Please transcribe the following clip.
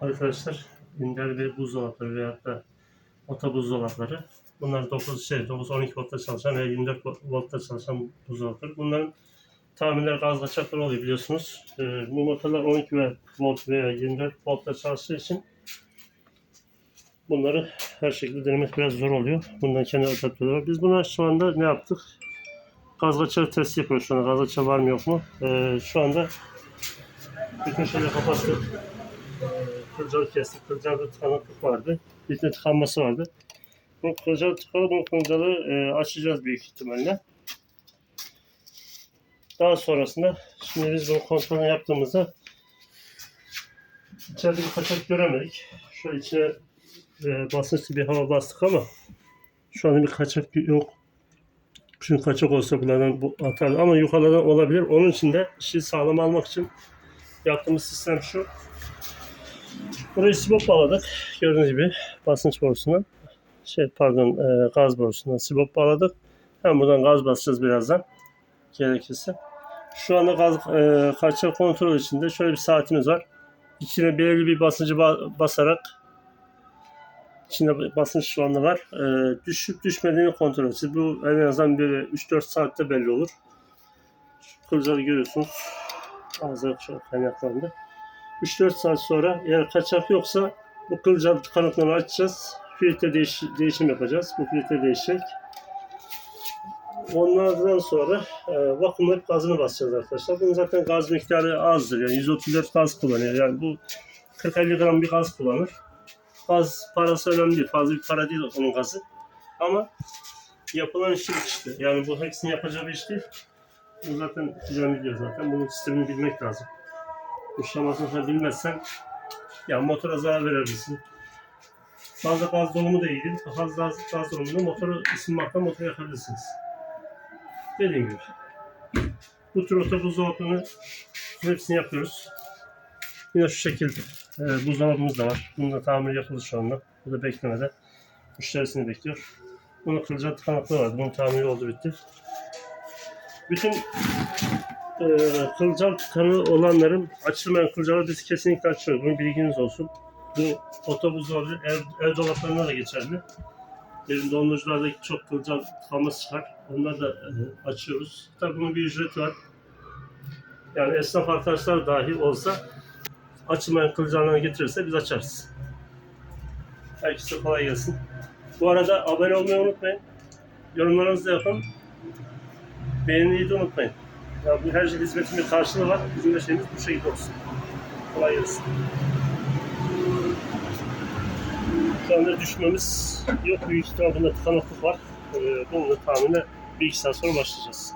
Arkadaşlar Minder ve buzdolapları veyahut da ota buzdolapları bunlar 9 şey 9-12 voltta çalışan veya 24 voltta çalışan buzdolapları. Bunların tahminler gaz kaçakları oluyor biliyorsunuz. Ee, bu motorlar 12 ve volt veya 24 voltta çalıştığı için bunları her şekilde denemek biraz zor oluyor. Bundan kendi adaptörleri. Biz buna şu anda ne yaptık? Gaz kaçağı testi yapıyoruz şu anda. Gaz kaçağı var mı yok mu? Ee, şu anda bütün şeyleri kapattık. Kılcalı kestik. Kılcalı tıkanıklık vardı. De tıkanması vardı. Bu kılcalı tıkalı, bu kılcalı e, açacağız büyük ihtimalle. Daha sonrasında şimdi biz bunu kontrolünü yaptığımızda içeride bir kaçak göremedik. Şöyle içine e, basınçlı bir hava bastık ama şu anda bir kaçak yok. Çünkü kaçak olsa bunlardan bu atar ama yukarıdan olabilir. Onun için de işi sağlam almak için yaptığımız sistem şu. Burayı sibop bağladık. Gördüğünüz gibi basınç borusundan şey pardon e, gaz borusundan sibop bağladık. Hem buradan gaz basacağız birazdan gerekirse. Şu anda gaz e, kaçak kontrol içinde şöyle bir saatimiz var. İçine belirli bir basıncı ba- basarak içinde basınç şu anda var. E, düşüp düşmediğini kontrol edeceğiz. Bu en azından böyle 3-4 saatte belli olur. Şu kılcalı görüyorsunuz. Ağzı kaynaklandı. 3-4 saat sonra eğer kaçak yoksa bu kılcal kanatlarını açacağız. Filtre değiş, değişim yapacağız. Bu filtre değişecek. Onlardan sonra e, vakumlayıp gazını basacağız arkadaşlar. Bunun zaten gaz miktarı azdır. Yani 134 gaz kullanıyor. Yani bu 40-50 gram bir gaz kullanır. Gaz parası önemli değil. Fazla bir para değil onun gazı. Ama yapılan işi işte. Yani bu hepsini yapacağı bir iş değil. Bu zaten biliyor zaten. Bunun sistemini bilmek lazım. Uçlamasını sen bilmezsen ya motora zarar verebilirsin. Fazla gaz dolumu da iyi değil. Fazla gaz, gaz dolumunda motoru ısınmaktan motoru yakabilirsiniz. Dediğim gibi. Bu tür otobüzdolaplarını hepsini yapıyoruz. Yine şu şekilde. Ee, buzdolabımız da var. Bunun da tamir yapıldı şu anda. Bu da beklemede. Müşterisini bekliyor. Bunun kırıcı kanatları vardı. Bunun tamiri oldu bitti. Bütün e, kılcal kanı olanların açılmayan kılcalı biz kesinlikle açıyoruz. Bunun bilginiz olsun. Bu otobüs olabilir, ev, ev dolaplarına da geçerli. Evin donduruculardaki çok kılcal tıkanması çıkar. Onları da e, açıyoruz. Tabii bunun bir ücreti var. Yani esnaf arkadaşlar dahi olsa açılmayan kılcallarını getirirse biz açarız. Herkese kolay gelsin. Bu arada abone olmayı unutmayın. Yorumlarınızı yapın. Beğeniyi de unutmayın. Ya bu her şey hizmetin bir karşılığı var. Bizim de şeyimiz bu şekilde olsun. Kolay gelsin. Şu anda düşmemiz yok. Büyük ihtimal bunda tıkanıklık var. Ee, bununla tahminen bir iki saat sonra başlayacağız.